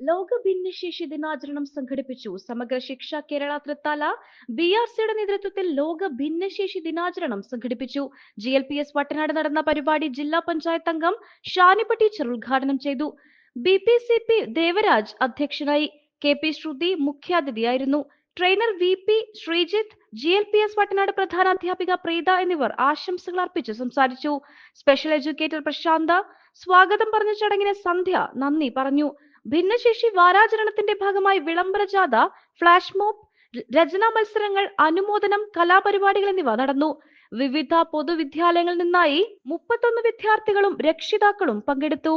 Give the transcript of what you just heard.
ലോക ഭിന്നശേഷി ദിനാചരണം സംഘടിപ്പിച്ചു. സമഗ്ര ശിക്ഷ കേരള തൃത്താല ബി ആർ സിയുടെ നേതൃത്വത്തിൽ ലോക ഭിന്നശേഷി ദിനാചരണം സംഘടിപ്പിച്ചു. G L P S Vattanad നടന്ന പരിപാടി ജില്ലാ പഞ്ചായത്ത് അംഗം ഷാനിപ്പ ടീച്ചർ ഉദ്ഘാടനം ചെയ്തു. B P C P Devaraj അധ്യക്ഷനായി K P Sruthi മുഖ്യാതിഥിയായിരുന്നു. Trainer V P Sreejith G L P S Vattanad പ്രധാന അധ്യാപിക പ്രീത എന്നിവർ ആശംസകൾ അർപ്പിച്ച് സംസാരിച്ചു. സ്പെഷ്യൽ എഡ്യൂക്കേറ്റർ പ്രശാന്ത സ്വാഗതം പറഞ്ഞ ചടങ്ങിന് സന്ധ്യ നന്ദി പറഞ്ഞു. ഭിന്നശേഷി വാരാചരണത്തിന്റെ ഭാഗമായി വിളംബര ജാഥ ഫ്ലാഷ് മോബ് രചനാ മത്സരങ്ങൾ അനുമോദനം കലാപരിപാടികൾ എന്നിവ നടന്നു. വിവിധ പൊതുവിദ്യാലയങ്ങളിൽ നിന്നായി മുപ്പത്തൊന്ന് വിദ്യാർത്ഥികളും രക്ഷിതാക്കളും പങ്കെടുത്തു.